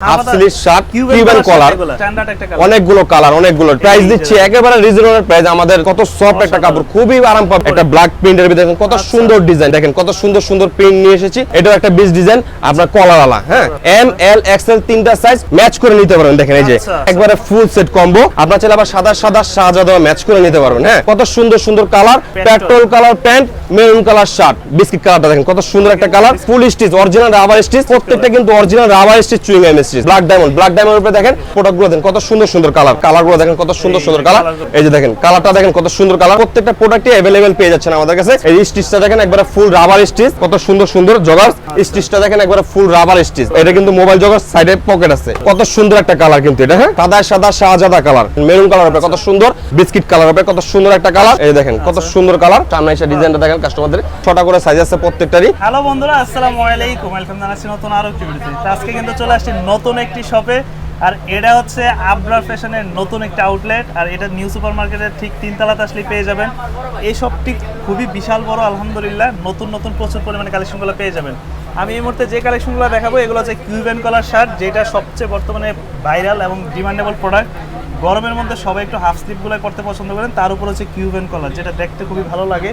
Half sleeve shirt Cuban collar standard একটা colour অনেকগুলো colour অনেকগুলো প্রাইস দিচ্ছি একেবারে রিজনেবল প্রাইস আমাদের কত সফট একটা কাপড় খুবই আরাম পাবে একটা ব্ল্যাক প্রিন্টের ভিতরে দেখেন কত আচ্ছা। সুন্দর ডিজাইন দেখেন কত সুন্দর সুন্দর প্রিন্ট নিয়ে এসেছি এটাও একটা বিচ ডিজাইন আপনার কলার আলা হ্যাঁ? এম এল এক্সেল তিনটা সাইজ ম্যাচ করে নিতে পারবেন দেখেন এই যে। আচ্ছা, আচ্ছা। একবারে ফুল সেট কম্বো আপনার চাইলে আবার সাদা সাদা ম্যাচ করে নিতে পারবেন হ্যাঁ? কত সুন্দর সুন্দর colour petrol colour pant maroon colour shirt biscuit কালারটা দেখেন কত সুন্দর একটা colour full stitch original rubber stitch প্রত্যেকটা কিন্তু original rubber stitch chewing M stitch black diamond black ডায়মন্ডের উপরে দেখেন প্রোডাক্টগুলো দেখেন কত সুন্দর সুন্দর কালার কালারগুলো দেখেন কত সুন্দর সুন্দর কালার এই যে দেখেন কালারটা দেখেন কত সুন্দর কালার প্রত্যেকটা প্রোডাক্টই अवेलेबल পেয়ে যাচ্ছেন আমাদের কাছে এই স্টিচটা দেখেন একবারে ফুল রাবার স্টিচ কত সুন্দর সুন্দর জগার স্টিচটা দেখেন একবারে ফুল রাবার স্টিচ এটা কিন্তু মোবাইল জগার সাইডে পকেট আছে কত সুন্দর একটা কালার কিন্তু এটা হ্যাঁ সাদা সাদা শাহজাদা কালার মেরুন কালার হবে কত সুন্দর বিস্কিট কালার হবে কত সুন্দর একটা কালার এই দেখেন কত সুন্দর কালার সামনে এসে ডিজাইনটা দেখেন কাস্টমারদের ছটা করে সাইজ আছে প্রত্যেকটারই হ্যালো বন্ধুরা আসসালামু আলাইকুম ওয়েলকাম জানাচ্ছি নতুন আরো একটি ভিডিওতে তো আজকে কিন্তু চলে আসছি নতুন একটি শপে আর এটা হচ্ছে আবরার ফ্যাশনের নতুন একটা আউটলেট আর এটা নিউ সুপার মার্কেটের ঠিক তিনতলাতে আসলে পেয়ে যাবেন। এই শপটি খুবই বিশাল বড়, আলহামদুলিল্লাহ। নতুন নতুন প্রচুর পরিমাণে কালেকশনগুলো পেয়ে যাবেন। আমি এই মুহূর্তে যে কালেকশনগুলো দেখাবো, এগুলো হচ্ছে কিউবেন কলার শার্ট যেটা সবচেয়ে বর্তমানে ভাইরাল এবং ডিমান্ডেবল প্রোডাক্ট গরমের মধ্যে সবাই একটু হাফ স্লিভগুলো পড়তে পছন্দ করেন তার উপর হচ্ছে কিউবেন কলার যেটা দেখতে খুবই ভালো লাগে।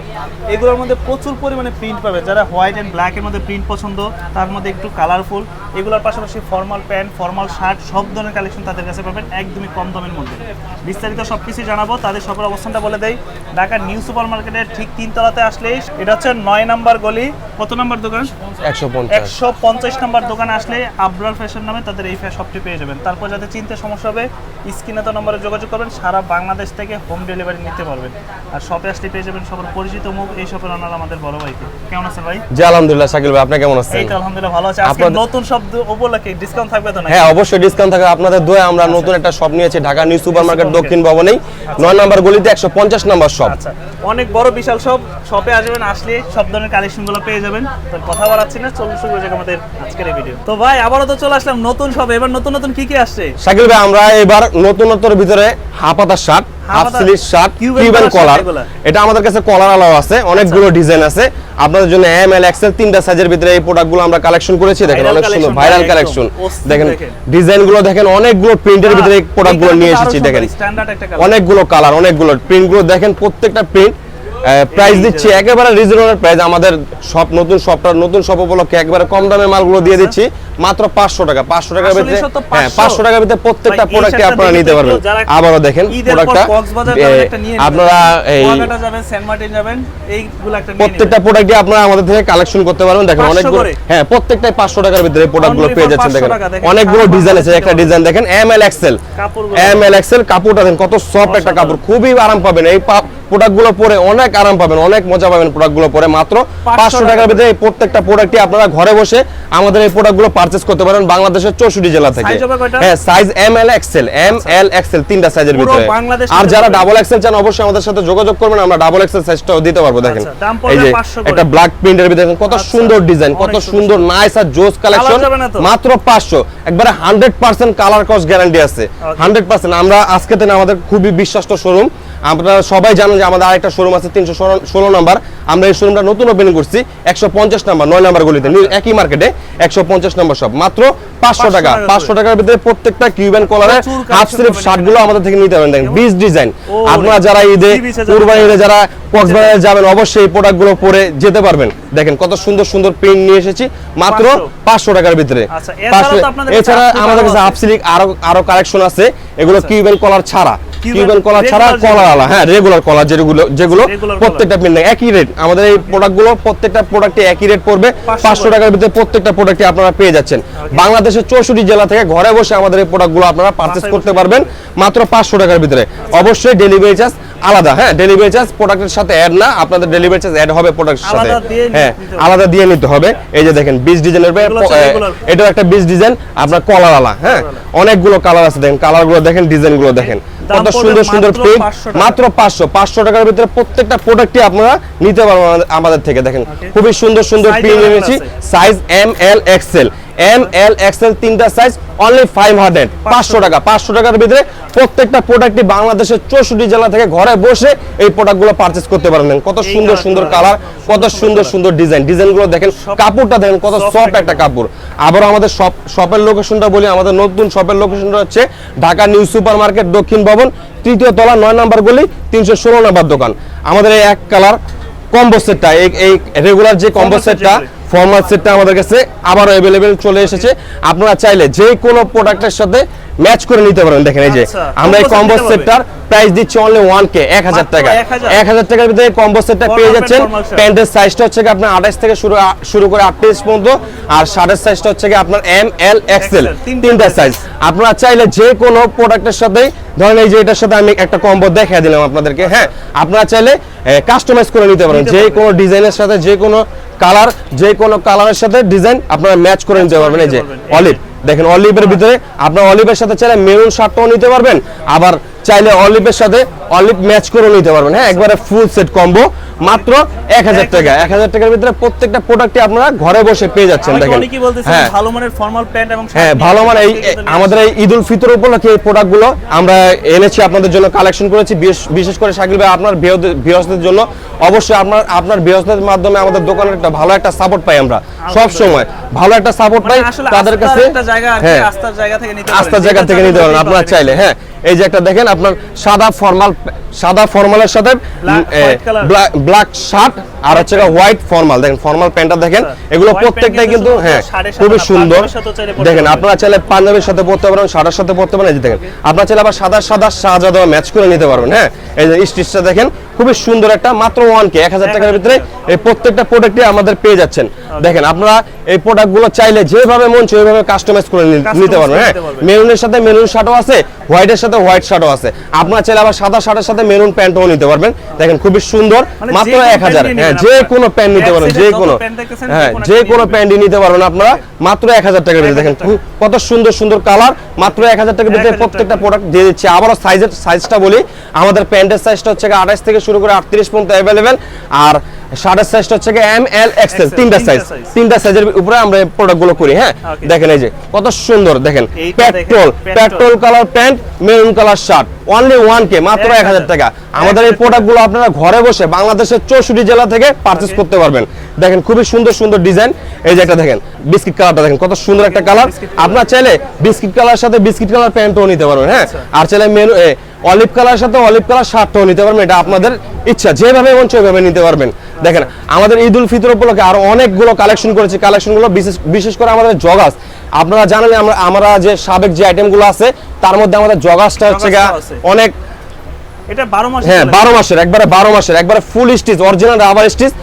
এগুলোর মধ্যে প্রচুর পরিমাণে প্রিন্ট পাবে যারা হোয়াইট অ্যান্ড ব্ল্যাকের মধ্যে প্রিন্ট পছন্দ তার মধ্যে একটু কালারফুল এগুলোর পাশাপাশি ফর্মাল প্যান্ট ফর্মাল শার্ট সব ধরনের কালেকশন তাদের কাছে পাবেন একদমই কম দামের মধ্যে। বিস্তারিত সব কিছু জানাব তাদের সবার অবস্থানটা বলে দেয় ঢাকার নিউ সুপার মার্কেটের ঠিক তিনতলাতে আসলেই এটা হচ্ছে নয় নাম্বার গলি। কত নাম্বার দোকান? একশো পঞ্চাশ। একশো পঞ্চাশ নাম্বার দোকান আসলে আবরার ফ্যাশন নামে তাদের এই শপটি পেয়ে যাবেন। তারপর যাতে চিনতে সমস্যা হবে স্ক্রিনে তো নম্বরে যোগাযোগ করবেন সারা বাংলাদেশ থেকে হোম ডেলিভারি নিতে পারবেন। আর শপে আসলে পেয়ে যাবেন সবার পরিচিত মুখ এই শপের ওনার আমাদের বড় ভাইকে কেমন আছেন ভাই? জি আলহামদুলিল্লাহ শাকিল ভাই আপনি কেমন আছেন? এই তো আলহামদুলিল্লাহ ভালো আছে। আজকে নতুন শব্দ উপলক্ষে ডিসকাউন্ট থাকবে তো না হ্যাঁ অবশ্যই ডিসকাউন্ট থাকে আপনাদের দোয়া আমরা নতুন একটা শপ নিয়েছি ঢাকা নিউ সুপার মার্কেট দক্ষিণ ভবনেই। নয় নম্বর গলিতে একশো পঞ্চাশ নম্বর শপ আচ্ছা। অনেক বড় বিশাল শপ শপে আসবেন আসলে সব ধরনের কালেকশনগুলো পেয়ে যাবেন। তো কথা বাড়াচ্ছি না চলুন শুরু যাক আমাদের আজকের এই ভিডিও তো ভাই আবারও তো চলে আসলাম নতুন শপে এবার নতুন নতুন কি কি আসছে? শাকিল ভাই আমরা এবার নতুনত্বর ভিতরে হাফাতার shirt half sleeve shirt Cuban collar এটা আমাদের কাছে কলার আলাও আছে অনেকগুলো ডিজাইন আছে। আপনাদের জন্য এম এল এক্সেল তিনটা সাইজের ভিতরে এই প্রোডাক্টগুলো আমরা কালেকশন করেছি দেখেন অনেক সুন্দর ভাইরাল কালেকশন দেখেন। ডিজাইনগুলো দেখেন অনেকগুলো প্রিন্টের ভিতরে এই প্রোডাক্টগুলো নিয়ে এসেছি দেখেন। অনেকগুলো কালার অনেকগুলো। প্রিন্টগুলো দেখেন প্রত্যেকটা প্রিন্ট প্রাইস দিচ্ছি একেবারে রিজনেবল প্রাইস আমাদের সব নতুন শপটা নতুন শপ উপলক্ষে একবারে কম দামে মালগুলো দিয়ে দিচ্ছি মাত্র পাঁচশো টাকা পাঁচশো টাকার ভিতরে হ্যাঁ 500 পাঁচশো টাকার ভিতরে প্রত্যেকটা প্রোডাক্টে আপনারা নিতে পারবেন। আবারও দেখেন প্রোডাক্টটা। আপনারা এই কুয়াকাটা যাবেন সেন্ট মার্টিন যাবেন এইগুলো একটা প্রত্যেকটা প্রোডাক্টই আপনারা আমাদের থেকে কালেকশন করতে পারবেন। দেখেন 500 অনেকগুলো হ্যাঁ প্রত্যেকটাই পাঁচশো টাকার ভিতরে প্রোডাক্টগুলো পেয়ে যাচ্ছেন দেখেন। অনেকগুলো ডিজাইন আছে একটা ডিজাইন দেখেন M L XL. M L XL কাপড়টা দেখেন কত সফট একটা কাপড় খুবই আরাম পাবেন। এই প্রোডাক্টগুলো পরে অনেক আরাম পাবেন অনেক মজা পাবেন প্রোডাক্টগুলো পরে। মাত্র পাঁচশো টাকার ভিতরে এই প্রত্যেকটা প্রোডাক্টই আপনারা ঘরে বসে আমাদের এই প্রোডাক্টগুলো পারচেস করতে পারেন বাংলাদেশের চৌষট্টি জেলা থেকে? হ্যাঁ size M L XL M L XL তিনটা সাইজের ভিতরে। আর যারা ডাবল এক্সেল চান অবশ্যই আমাদের সাথে যোগাযোগ করবেন আমরা ডাবল এক্সেল সাইজটাও দিতে পারব দেখেন। আচ্ছা, এই যে একটা ব্ল্যাক প্রিন্টের ভিতরে দেখেন কত আচ্ছা, সুন্দর ডিজাইন কত সুন্দর নাইস আর জোস কালেকশন? মাত্র 500 একবারে 100% কালার কস গ্যারান্টি আছে। 100% আমরা আজকে থেকে আমাদের খুবই বিশ্বস্ত শোরুম আপনারা সবাই জানেন যে আমাদের আরেকটা শোরুম আছে 316 নাম্বার। আমরা এই শোরুমটা নতুন ওপেনিং করছি 150 নাম্বার 9 নাম্বার গলিতে একই মার্কেটে 150 নাম্বার সব মাত্র 500 টাকা 500 টাকার ভিতরে প্রত্যেকটা কিউবেন কলারের হাফ স্লিভ পাবেন শার্টগুলো আমাদের থেকে নিতে পারবেন দেখেন বিচ ডিজাইন আপনারা যারা ঈদে। কুরবানি ঈদে যারা কক্সবাজারে যাবেন অবশ্যই এই প্রোডাক্টগুলো পরে যেতে পারবেন। দেখেন কত সুন্দর সুন্দর প্রিন্ট নিয়ে এসেছি। মাত্র পাঁচশো। টাকার ভিতরে। আচ্ছা, এছাড়াও তো 500 আপনাদের কাছে এছাড়া আমাদের কাছে। হাফ সিলিক আরও আরও কালেকশন আছে। এগুলো আচ্ছা। কিউবেন কলার ছাড়া। কিউবেন কলার ছাড়া কলার আলা। হ্যাঁ রেগুলার কলার যেগুলো যেগুলো প্রত্যেকটা প্রিন্ট একই রেট আমাদের এই প্রোডাক্টগুলো প্রত্যেকটা প্রোডাক্টে একই রেট পড়বে। 500 পাঁচশো টাকার ভিতরে প্রত্যেকটা প্রোডাক্টে আপনারা পেয়ে যাচ্ছেন। বাংলাদেশের চৌষট্টি জেলা থেকে ঘরে বসে আমাদের এই প্রোডাক্টগুলো আপনারা পারচেস করতে পারবেন। মাত্র পাঁচশো টাকার ভিতরে। অবশ্যই ডেলিভারি চার্জ আলাদা। হ্যাঁ ডেলিভারি চার্জ প্রোডাক্টের সাথে অ্যাড না। আপনাদের ডেলিভারি চার্জ অ্যাড হবে প্রোডাক্টের সাথে। হ্যাঁ আলাদা দিয়ে নিতে হবে। এই যে দেখেন বিচ ডিজাইনের হচ্ছে একটা বিচ ডিজাইন আপনার কলার আলা। হ্যাঁ অনেকগুলো কালার আছে। দেখেন কালারগুলো দেখেন ডিজাইনগুলো দেখেন। কত সুন্দর সুন্দর 500 মাত্র পাঁচশো পাঁচশো টাকার ভিতরে প্রত্যেকটা প্রোডাক্টই আপনারা নিতে পারবেন আমাদের- আমাদের থেকে। দেখেন খুবই সুন্দর সুন্দর পিন এনেছি size M L XL M L XL তিনটা সাইজ অনলি ফাইভ হান্ড্রেড পাঁচশো টাকা পাঁচশো টাকার ভিতরে প্রত্যেকটা প্রোডাক্টই বাংলাদেশের চৌষট্টি জেলা থেকে ঘরে বসে এই প্রোডাক্টগুলো পারচেস করতে পারবেন। কত সুন্দর সুন্দর কালার কত সুন্দর সুন্দর। ডিজাইন ডিজাইনগুলো দেখেন কাপড়টা দেখেন কত সফট একটা কাপড়। আবারও আমাদের শপ শপের লোকেশনটা বলি আমাদের নতুন শপের লোকেশনটা হচ্ছে ঢাকা নিউ সুপার মার্কেট দক্ষিণ ভবন তৃতীয় তলা নয় নাম্বার গলি তিনশো ষোলো নাম্বার দোকান। আমাদের এই এক কালার কম্বো সেটটা এই রেগুলার যে কম্বো সেটটা। ফর্মাল সেটটা আমাদের কাছে আবারও অ্যাভেলেবেল চলে এসেছে। আপনারা চাইলে যে কোনো প্রোডাক্টের সাথে ম্যাচ করে নিতে পারেন দেখেন এই যে আচ্ছা, আমরা এই কম্বো সেটটার প্রাইস দিচ্ছি অনলি ওয়ান কে এক হাজার মাত্র টাকা। 1000 টাকার ভিতরে কম্বো সেটটা পেয়ে যাচ্ছেন। প্যান্টের সাইজটা হচ্ছে কি আপনার আঠাশ থেকে শুরু শুরু করে আটত্রিশ পর্যন্ত আর শার্টের সাইজটা হচ্ছে কি আপনার এম এল এক্সেল তিনটা সাইজ আপনারা চাইলে যে কোনো প্রোডাক্টের সাথে ধরেন এই যে এটার সাথে আমি একটা কম্বো দেখিয়ে দিলাম আপনাদেরকে হ্যাঁ? আপনারা চাইলে কাস্টমাইজ করে নিতে পারেন। যে কোনো ডিজাইনের সাথে যে কোনো কালার যে কোনো কালারের সাথে ডিজাইন আপনারা ম্যাচ করে নিতে পারবেন। এই যে পারবেন। এই যে। অলিভ দেখেন অলিভের ভিতরে আপনার অলিভের সাথে চাইলে মেরুন শার্টটাও নিতে পারবেন। আবার চাইলে অলিভের সাথে অলিভ ম্যাচ করে নিতে পারবেন। হ্যাঁ একবারে ফুল সেট কম্বো মাত্র এক হাজার টাকা। এক হাজার টাকার ভিতরে প্রত্যেকটা প্রোডাক্টই আপনারা ঘরে বসে পেয়ে যাচ্ছেন দেখেন। হ্যাঁ। ভালো মানের ফর্মাল প্যান্ট এবং হ্যাঁ ভালো মানে এই আমাদের এই ঈদ উল ফিতর উপলক্ষে এই প্রোডাক্টগুলো আমরা এনেছি আপনাদের জন্য কালেকশন করেছি। বিশেষ- করে শাকিল ভাই আপনার বৃহস্পতির জন্য অবশ্যই আপনার আপনার বৃহস্পতির মাধ্যমে আমাদের দোকানের একটা ভালো একটা সাপোর্ট পাই আমরা সব সময়। ভালো একটা সাপোর্ট পাই মানে তাদের কাছে। হ্যাঁ। আস্থার জায়গা থেকে নিতে পারেন। আপনারা চাইলে হ্যাঁ। এই যে একটা দেখেন আপনার সাদা ফর্মাল সাদা ফর্মালের সাথে ব্ল্যাক শার্ট আর হচ্ছে হোয়াইট ফর্মাল দেখেন ফর্মাল প্যান্টটা দেখেন আচ্ছা। এগুলো প্রত্যেকটাই কিন্তু হ্যাঁ খুবই সুন্দর। দেখেন আপনারা চাইলে পাঞ্জাবির সাথে পড়তে পারেন শাড়ির সাথে পড়তে পারেন এই যে দেখেন আপনারা চাইলে আবার সাদা সাদা সাজা দেওয়া ম্যাচ করে নিতে পারবেন হ্যাঁ? এই যে স্টিচটা দেখেন খুবই সুন্দর একটা মাত্র ওয়ান কে এক হাজার টাকার ভিতরে এই প্রত্যেকটা প্রোডাক্টই আমাদের পেয়ে যাচ্ছেন। দেখেন আপনারা এই প্রোডাক্টগুলো চাইলে যেভাবে মন চায় ওইভাবে কাস্টমাইজ করে নিতে পারবেন হ্যাঁ। মেরুনের সাথে মেরুন শার্টও আছে হোয়াইটের সাথে হোয়াইট শার্টও আছে। আপনারা চাইলে আবার সাদা শার্টের সাথে মেরুন প্যান্টও নিতে পারবেন। দেখেন খুবই সুন্দর মানে মাত্র এক হাজার হ্যাঁ যে কোনো প্যান্ট নিতে পারবেন যে কোনো। হ্যাঁ যে কোনো প্যান্টই নিতে পারবেন। আপনারা মাত্র এক হাজার টাকা দিয়ে দেখেন। 1000 টাকা। খুব- কত সুন্দর সুন্দর কালার। মাত্র এক হাজার টাকা ভিতরে প্রত্যেকটা প্রোডাক্ট দিয়ে দিচ্ছি। আবারও সাইজের সাইজটা বলি। আমাদের প্যান্টের সাইজটা হচ্ছে আঠাশ থেকে শুরু করে আটত্রিশ পর্যন্ত অ্যাভেলেবেল আর শার্টের সাইজটা হচ্ছে এম এল এক্সেল তিনটা সাইজ তিনটা সাইজের উপরে আমরা প্রোডাক্টগুলো করি হ্যাঁ? দেখেন এই যে কত সুন্দর দেখেন। Petrol petrol colour pant maroon colour shirt only one K মাত্র এক হাজার টাকা। আমাদের এই প্রোডাক্টগুলো আপনারা ঘরে বসে বাংলাদেশের চৌষট্টি জেলা থেকে পারচেস করতে পারবেন। দেখেন খুবই সুন্দর সুন্দর ডিজাইন এই যে একটা দেখেন বিস্কিট কালারটা দেখেন কত সুন্দর একটা কালার আপনার চাইলে বিস্কিট কালার সাথে বিস্কিট কালার প্যান্টও নিতে পারবেন হ্যাঁ? আচ্ছা। আর চাইলে মেনু অলিভ কালার সাথে অলিভ কালার শার্টটাও নিতে পারবেন এটা আপনাদের ইচ্ছা। যেভাবে মন ওইভাবে নিতে পারবেন। দেখেন আমাদের ঈদ উল ফিতর উপলক্ষে আরও অনেকগুলো কালেকশন করেছি। কালেকশনগুলো বিশেষ বিশেষ করে আমাদের জগাস। আপনারা জানেন আমরা আমরা যে সাবেক যে আইটেমগুলো আছে তার মধ্যে আমাদের জগাসটা হচ্ছে অনেক এটা 12 মাস হ্যাঁ বারো মাসের একবারে বারো মাসের একবারে full stitch original rubber stitch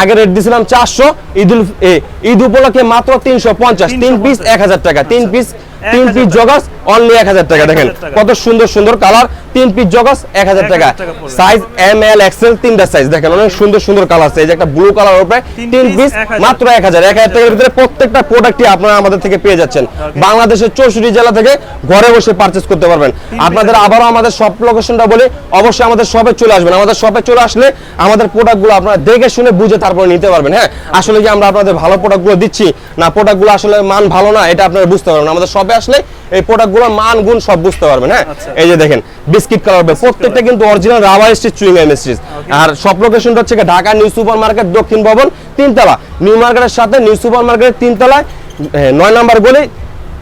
আগে রেট দিছিলাম চারশো ঈদুল এ, ঈদ উপলক্ষে মাত্র তিনশো পঞ্চাশ। তিন পিস এক হাজার টাকা তিন পিস তিন পিস। জগাস অনলি এক হাজার টাকা। দেখেন কত সুন্দর সুন্দর কালার তিন পিস জগাস এক হাজার টাকা। সাইজ এম এল এক্সেল তিনটা সাইজ দেখেন অনেক সুন্দর সুন্দর কালার আছে। এই যে একটা ব্লু কালার উপরে তিন পিস মাত্র এক হাজার। এক হাজার টাকার ভিতরে প্রত্যেকটা প্রোডাক্টই আপনারা আমাদের থেকে পেয়ে যাচ্ছেন। বাংলাদেশের চৌষট্টি জেলা থেকে ঘরে বসে পারচেস করতে পারবেন। আপনাদের আবারও আমাদের শপ লোকেশনটা বলে অবশ্যই আমাদের শপে চলে আসবেন। আমাদের শপে চলে আসলে আমাদের প্রোডাক্টগুলো আপনারা দেখে শুনে বুঝে তারপরে নিতে পারবেন হ্যাঁ? আসলে কি আমরা আপনাদের ভালো প্রোডাক্টগুলো দিচ্ছি? না প্রোডাক্টগুলো আসলে মান ভালো না এটা আপনারা বুঝতে পারবেন আমাদের শপে আসলে এই প্রোডাক্টগুলোর মান গুণ সব বুঝতে পারবেন হ্যাঁ? আচ্ছা। এই যে দেখেন বিস্কিট কালার প্রত্যেকটা কিন্তু অরিজিনাল রাবার স্টিচ চুইং এম স্টিচ আর সব লোকেশনটা হচ্ছে ঢাকা নিউ সুপার মার্কেট দক্ষিণ ভবন তিনতলা। নিউ মার্কেটের সাথে নিউ সুপার মার্কেটের তিনতলায় নয় নাম্বার গলি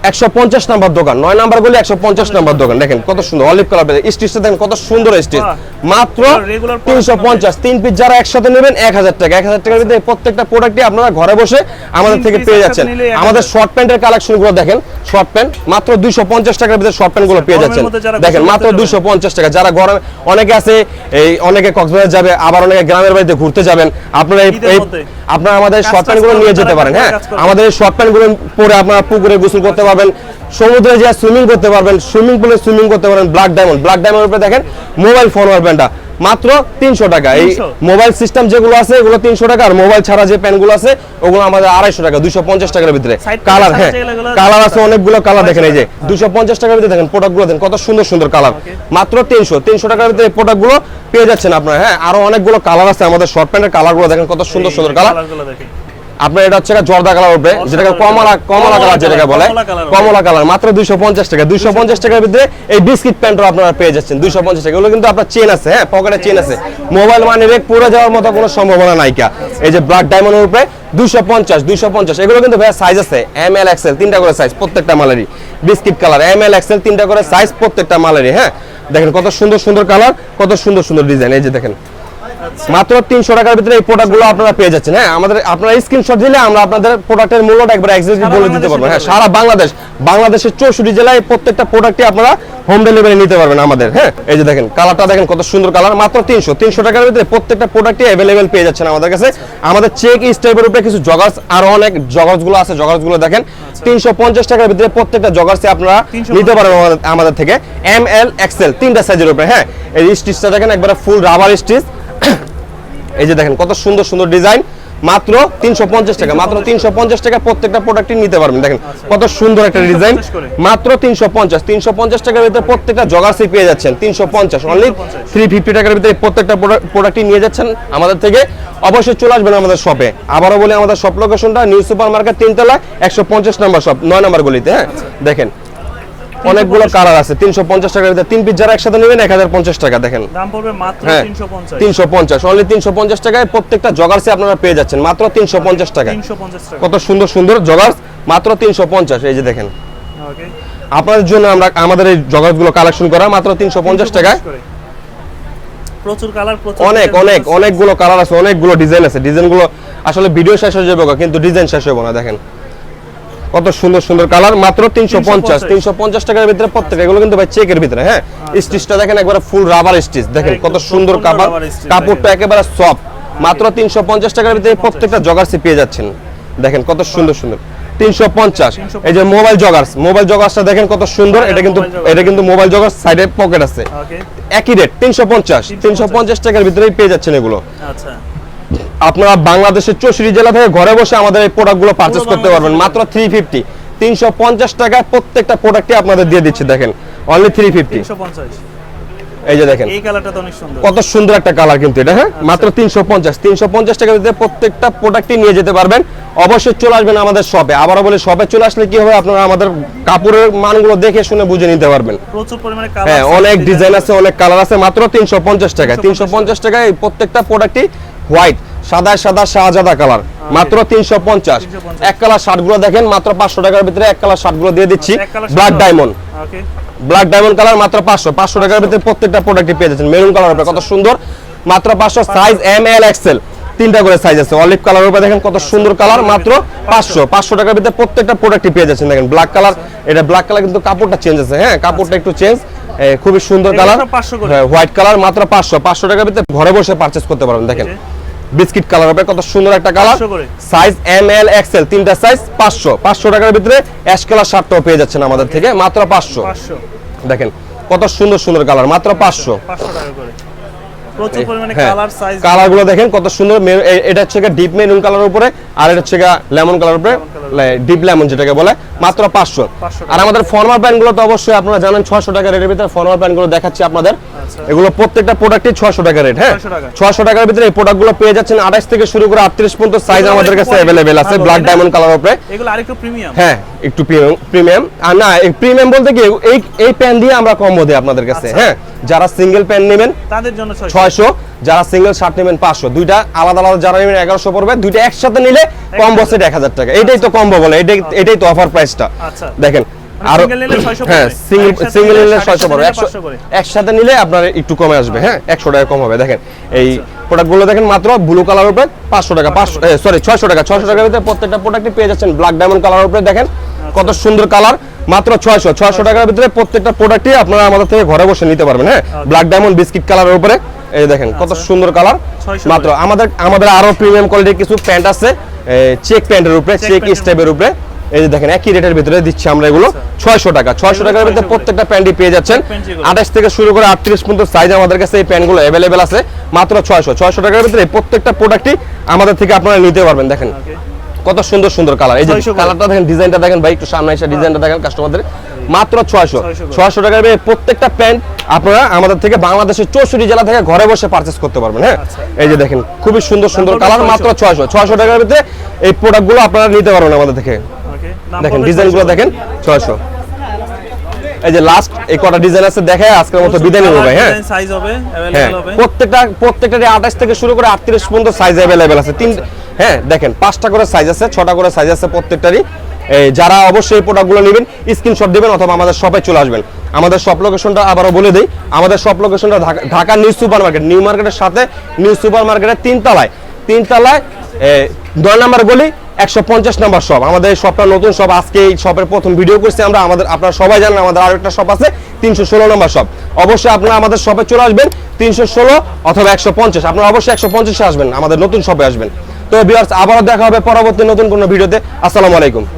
একশো পঞ্চাশ নাম্বার দোকান। নয় নাম্বার গলি একশো পঞ্চাশ নাম্বার দোকান। দেখেন কত সুন্দর। অলিভ কালার স্টিচটা দেখেন কত সুন্দর স্টিচ। মাত্র Regular তিনশো পঞ্চাশ। তিন পিস যারা একসাথে নেবেন এক হাজার টাকা। এক হাজার টাকার ভিতরে প্রত্যেকটা প্রোডাক্টই আপনারা ঘরে বসে আমাদের থেকে পেয়ে যাচ্ছেন। আমাদের শর্ট প্যান্টের কালেকশনগুলো দেখেন। শর্ট প্যান্ট মাত্র দুইশো পঞ্চাশ টাকার ভিতরে শর্ট প্যান্টগুলো পেয়ে যাচ্ছেন। দেখেন মাত্র দুইশো পঞ্চাশ টাকা। যারা গরমে অনেকে আছে এই অনেকে কক্সবাজার যাবে আবার অনেকে গ্রামের বাড়িতে ঘুরতে যাবেন। আপনারা এই। আপনারা আমাদের শর্ট টাজ প্যান্টগুলো নিয়ে যেতে পারেন হ্যাঁ? আমাদের এই শর্ট প্যান্টগুলো পরে আপনারা পুকুরে গোসল করতে পারবেন সমুদ্রে যা সুইমিং করতে পারবেন সুইমিং পুলে সুইমিং করতে পারেন ব্ল্যাক ডায়মন্ড ব্ল্যাক ডায়মন্ড উপরে দেখেন মোবাইল ফোন প্যান্টটা মাত্র তিনশো টাকা। এই মোবাইল সিস্টেম যেগুলো আছে এগুলো তিনশো টাকা। আর মোবাইল ছাড়া যে প্যান্টগুলো আছে ওগুলো আমাদের আড়াইশো টাকা দুশো পঞ্চাশ টাকার ভিতরে। কালার হ্যাঁ কালার আছে অনেকগুলো কালার দেখেন এই যে। দুশো পঞ্চাশ টাকার ভিতরে দেখেন প্রোডাক্টগুলো দেখেন কত সুন্দর সুন্দর কালার মাত্র তিনশো। তিনশো টাকার ভিতরে এই প্রোডাক্টগুলো পেয়ে যাচ্ছেন আপনারা হ্যাঁ। আরও অনেকগুলো কালার আছে আমাদের শর্ট প্যান্টের কালারগুলো দেখেন কত সুন্দর সুন্দর কালার আপনার এটা হচ্ছে জর্দা কালার উপরে যেটাকে কমলা কমলা কালার যেটাকে বলে। কমলা কালার মাত্র দুইশো পঞ্চাশ টাকা। দুইশো পঞ্চাশ টাকার ভিতরে এই বিস্কিট প্যান্টও আপনারা পেয়ে যাচ্ছেন দুইশো পঞ্চাশ টাকা। এগুলো কিন্তু আপনার চেন আছে হ্যাঁ পকেটে চেন আছে। মোবাইল মানি ব্যাগ পড়ে যাওয়ার মতো কোনো সম্ভাবনা নাইকা এই যে ব্ল্যাক ডায়মন্ডের উপরে দুইশো পঞ্চাশ দুইশো পঞ্চাশ। এগুলো কিন্তু ভাইয়া সাইজ আছে এম এল এক্সেল তিনটা করে সাইজ প্রত্যেকটা মালেরই। Biscuit colour M L XL তিনটা করে সাইজ প্রত্যেকটা মালেরই হ্যাঁ। দেখেন কত সুন্দর সুন্দর কালার কত সুন্দর সুন্দর ডিজাইন এই যে দেখেন। মাত্র তিনশো টাকার ভিতরে এই প্রোডাক্টগুলো আপনারা পেয়ে যাচ্ছেন। হ্যাঁ আমাদের আপনারা স্ক্রিনশট দিলে আমরা আপনাদের প্রোডাক্টের মূল্যটা একবার এক্সাক্টলি বলে দিতে পারব। হ্যাঁ সারা বাংলাদেশ বাংলাদেশের চৌষট্টি জেলায় প্রত্যেকটা প্রোডাক্টই আপনারা হোম ডেলিভারি নিতে পারবেন আমাদের। হ্যাঁ এই যে দেখেন কালারটা দেখেন কত সুন্দর কালার মাত্র তিনশো। তিনশো টাকার ভিতরে প্রত্যেকটা প্রোডাক্টই অ্যাভেলেবেল পেয়ে যাচ্ছেন আমাদের কাছে। আমাদের চেক স্টাইপের উপরে কিছু জগার্স আরও অনেক জগার্সগুলো আছে জগার্সগুলো দেখেন। তিনশো পঞ্চাশ টাকার ভিতরে প্রত্যেকটা জগার্সে আপনারা নিতে পারবেন আমাদের- আমাদের থেকে। এম এল এক্সেল তিনটা সাইজের উপরে। হ্যাঁ এই স্টিচটা দেখেন একবারে ফুল রাবার স্টিচ এই যে দেখেন, কত সুন্দর সুন্দর ডিজাইন। মাত্র তিনশো পঞ্চাশ টাকা, মাত্র তিনশো পঞ্চাশ টাকা প্রত্যেকটা প্রোডাক্টই নিতে পারবেন। দেখেন, কত সুন্দর একটা ডিজাইন। মাত্র তিনশো পঞ্চাশ তিনশো পঞ্চাশ টাকার ভিতরে প্রত্যেকটা জগার্সি পেয়ে যাচ্ছেন, তিনশো পঞ্চাশ অনলি থ্রি ফিফটি টাকার ভিতরে প্রত্যেকটা প্রোডাক্টই নিয়ে যাচ্ছেন আমাদের থেকে। অবশ্যই চলে আসবেন আমাদের শপে আবারও বলি, আমাদের শপ লোকেশনটা নিউ সুপার মার্কেট তিনতলা, একশো পঞ্চাশ নাম্বার শপ নয় নাম্বার গলিতে হ্যাঁ? দেখেন অনেকগুলো কালার আছে তিনশো পঞ্চাশ টাকার ভিতরে তিন পিস যারা একসাথে নেবেন এক হাজার পঞ্চাশ টাকা দেখেন। দাম পড়বে মাত্র হ্যাঁ তিনশো পঞ্চাশ। অনলি তিনশো পঞ্চাশ টাকায় প্রত্যেকটা জগার্সে আপনারা পেয়ে যাচ্ছেন মাত্র তিনশো পঞ্চাশ টাকা। কত সুন্দর সুন্দর জগার্স মাত্র তিনশো পঞ্চাশ এই যে দেখেন। ওকে আপনাদের জন্য আমরা আমাদের এই জগার্সগুলো কালেকশন করা মাত্র তিনশো পঞ্চাশ টাকায়। করে। প্রচুর কালার প্রচুর অনেক অনেক। অনেকগুলো কালার আছে অনেকগুলো ডিজাইন আছে। ডিজাইনগুলো আসলে ভিডিও শেষ হয়ে যাবে কিন্তু ডিজাইন শেষ হবে না দেখেন। কত সুন্দর সুন্দর কালার? মাত্র তিনশো পঞ্চাশ। তিনশো পঞ্চাশ টাকার ভিতরে প্রত্যেক এগুলো কিন্তু ভাই চেকের ভিতরে হ্যাঁ? স্টিচটা দেখেন একবারে ফুল রাবার স্টিচ দেখেন কত সুন্দর কাপড় কাপড়টা একেবারে সফট মাত্র তিনশো পঞ্চাশ টাকার ভিতরে প্রত্যেকটা জগার্সি পেয়ে যাচ্ছেন। দেখেন কত সুন্দর সুন্দর। তিনশো পঞ্চাশ। এই যে মোবাইল জগার্স মোবাইল জগার্সটা দেখেন কত সুন্দর। এটা কিন্তু এটা কিন্তু মোবাইল জগার্স সাইডে পকেট আছে। একই রেট তিনশো পঞ্চাশ। তিনশো পঞ্চাশ টাকার ভিতরেই পেয়ে যাচ্ছেন এগুলো। আচ্ছা। আপনারা বাংলাদেশের চৌষট্টি জেলা থেকে ঘরে বসে আমাদের এই প্রোডাক্টগুলো পারচেস করতে পারবেন। মাত্র থ্রি ফিফটি তিনশো পঞ্চাশ টাকায় প্রত্যেকটা প্রোডাক্টই আপনাদের দিয়ে দিচ্ছি দেখেন। অনলি থ্রি ফিফটি এই যে দেখেন। কত সুন্দর একটা কালার কিন্তু এটা হ্যাঁ? মাত্র তিনশো পঞ্চাশ। তিনশো পঞ্চাশ টাকা ভিতরে প্রত্যেকটা প্রোডাক্টই নিয়ে যেতে পারবেন। অবশ্যই চলে আসবেন আমাদের শপে আবারও বলে শপে চলে আসলে কি হবে আপনারা আমাদের কাপড়ের মানগুলো দেখে শুনে বুঝে নিতে পারবেন। হ্যাঁ অনেক ডিজাইন আছে অনেক কালার আছে মাত্র তিনশো পঞ্চাশ টাকায়। তিনশো পঞ্চাশ টাকায় প্রত্যেকটা প্রোডাক্টই হোয়াইট সাদা সাদা শাহজাদা কালার মাত্র তিনশো পঞ্চাশ। এক কালার শার্টগুলো দেখেন মাত্র পাঁচশো টাকার ভিতরে এক কালার শার্টগুলো দিয়ে দিচ্ছি। Black diamond black diamond colour মাত্র পাঁচশো। পাঁচশো টাকার ভিতরে প্রত্যেকটা প্রোডাক্টই পেয়ে যাচ্ছেন। মেরুন কালার উপরে কত সুন্দর। মাত্র পাঁচশো সাইজ এম এল এক্সেল তিনটা করে সাইজ আছে। অলিভ কালার উপরে দেখেন কত সুন্দর কালার মাত্র পাঁচশো। পাঁচশো। টাকার ভিতরে প্রত্যেকটা প্রোডাক্টই পেয়ে যাচ্ছেন। দেখেন ব্ল্যাক কালার এটা ব্ল্যাক কালার কিন্তু কাপড়টা চেঞ্জ আছে। হ্যাঁ কাপড়টা একটু চেঞ্জ খুবই সুন্দর কালার সব 500 করে? হোয়াইট কালার মাত্র পাঁচশো। পাঁচশো টাকার ভিতরে ঘরে বসে পারচেস করতে পারবেন দেখেন। বিস্কিট কালার হবে কত সুন্দর একটা colour. Size M L XL তিনটা সাইজ পাঁচশো। পাঁচশো টাকার ভিতরে অ্যাশ কালার শার্টটাও পেয়ে যাচ্ছেন আমাদের থেকে মাত্র পাঁচশো। দেখেন কত সুন্দর সুন্দর কালার মাত্র পাঁচশো। পাঁচশো টাকা করে। প্রচুর পরিমাণে হ্যাঁ কালার সাইজ কালারগুলো দেখেন কত সুন্দর এটা হচ্ছে ডিপ মেরুন কালার উপরে আর এটা হচ্ছে লেমন কালার উপরে ডিপ লেমন যেটাকে বলে মাত্র পাঁচশো। 500 আর আমাদের ফর্মাল প্যান্টগুলো তো অবশ্যই আপনারা জানেন ছশো টাকা রেটের ভিতরে ফর্মাল প্যান্টগুলো দেখাচ্ছি আপনাদের। এগুলো প্রত্যেকটা প্রোডাক্টই ছশো টাকা রেট হ্যাঁ? 600 টাকার ভিতরে এই পেয়ে যাচ্ছেন আঠাশ থেকে শুরু করে আটত্রিশ পর্যন্ত সাইজ আমাদের কাছে অ্যাভেলেবেল আছে ব্ল্যাক ডায়মন্ড কালার উপরে। এগুলো আরেকটু প্রিমিয়াম হ্যাঁ একটু প্রিমিয়াম আর না প্রিমিয়াম বলতে কি এই এই প্যান দিয়ে আমরা কম্বো দিই আপনাদের কাছে আচ্ছা। হ্যাঁ? যারা সিঙ্গেল প্যান্ট নেবেন তাদের জন্য ছয়শো। যারা সিঙ্গেল শার্ট নেবেন পাঁচশো। দুইটা আলাদা আলাদা যারা নেবেন এগারোশো পড়বে দুইটা একসাথে নিলে কম্বো সেট এক হাজার টাকা। এটাই তো কম্বো বলে এটাই এটাই তো অফার প্রাইসটা আচ্ছা। দেখেন আরও single নিলে 600 হ্যাঁ সিঙ্গেল সিঙ্গেল নিলে নিলে ছয়শো পড়বে। একশো একসাথে নিলে আপনার একটু কমে আসবে। হ্যাঁ একশো টাকা কম হবে। দেখেন এই আচ্ছা। প্রোডাক্টগুলো দেখেন মাত্র ব্লু কালার উপরে পাঁচশো টাকা পাঁচশো সরি ছয়শো টাকা। ছয়শো টাকার ভিতরে প্রত্যেকটা প্রোডাক্টই পেয়ে যাচ্ছেন ব্ল্যাক ডায়মন্ড কালার উপরে। দেখেন আচ্ছা। কত সুন্দর কালার মাত্র ছয়শো ছয়শো টাকার ভিতরে প্রত্যেকটা প্রোডাক্টই আপনারা আমাদের থেকে ঘরে বসে নিতে পারবেন হ্যাঁ? ব্ল্যাক ডায়মন্ড বিস্কিট কালারের উপরে। এই দেখেন কত সুন্দর কালার মাত্র আমাদের আমাদের আরও প্রিমিয়াম কোয়ালিটির কিছু প্যান্ট আছে। চেক প্যান্টের উপরে চেক স্টেপের উপরে। এই যে দেখেন একই রেটের ভিতরে দিচ্ছি আমরা এগুলো। ছয়শো টাকা ছয়শো টাকার ভিতরে 600 প্রত্যেকটা প্যান্টই পেয়ে যাচ্ছেন। আঠাশ থেকে শুরু করে আটত্রিশ পর্যন্ত সাইজ আমাদের কাছে এই প্যান্টগুলো অ্যাভেলেবেল আছে। মাত্র ছয়শো ছয়শো টাকার ভিতরে প্রত্যেকটা প্রোডাক্টই আমাদের থেকে আপনারা নিতে পারবেন দেখেন। কত সুন্দর সুন্দর কালার এই যে 600 করে। কালারটা দেখেন ডিজাইনটা দেখেন ভাই একটু সামনে এসে ডিজাইনটা দেখেন কাস্টমারদের মাত্র ছয়শো 600 করে। ছয়শো টাকার ভিতরে প্রত্যেকটা প্যান্ট আপনারা আমাদের থেকে বাংলাদেশের চৌষট্টি জেলা থেকে ঘরে বসে পারচেস করতে পারবেন হ্যাঁ এই যে দেখেন খুবই সুন্দর সুন্দর দাম পড়বে কালার মাত্র 600 ছয়শো ছয়শো টাকার ভিতরে এই প্রোডাক্টগুলো আপনারা নিতে পারবেন আমাদের থেকে ওকে দেখেন ডিজাইনগুলো দেখেন ছয়শো এই যে লাস্ট এই কটা ডিজাইন আছে দেখে আজকের মতো বিদায় নেবো ভাই হ্যাঁ সাইজ হবে হ্যাঁ अवेलेबल হবে প্রত্যেকটা প্রত্যেকটা আঠাশ থেকে শুরু করে আটত্রিশ পর্যন্ত সাইজ অ্যাভেলেবেল আছে তিন হ্যাঁ দেখেন, পাঁচটা করে সাইজ আছে, ছটা করে সাইজ আছে প্রত্যেকটারই। যারা অবশ্যই এই প্রোডাক্টগুলো নেবেন স্ক্রিনশট দিবেন অথবা আমাদের শপে চলে আসবেন। আমাদের শপ লোকেশনটা আবারও বলে দিই, আমাদের শপ লোকেশনটা Dhaka- new super market new মার্কেটের সাথে নিউ সুপার মার্কেটের তিনতলায় তিনতলায় দশ নাম্বার গলি, একশো পঞ্চাশ নাম্বার শপ আমাদের এই শপটা নতুন শপ আজকে এই শপের প্রথম ভিডিও করছি আমরা। আমাদের আপনারা সবাই জানেন, আমাদের আরও একটা শপ আছে, তিনশো ষোলো নম্বর শপ অবশ্যই আপনারা আমাদের শপে চলে আসবেন, তিনশো ষোলো অথবা একশো পঞ্চাশ। আপনারা অবশ্যই একশো পঞ্চাশে আসবেন, আমাদের নতুন শপে আসবেন। তো ভিউয়ার্স আবারও দেখা হবে পরবর্তী নতুন কোনো ভিডিওতে। আসসালামু আলাইকুম।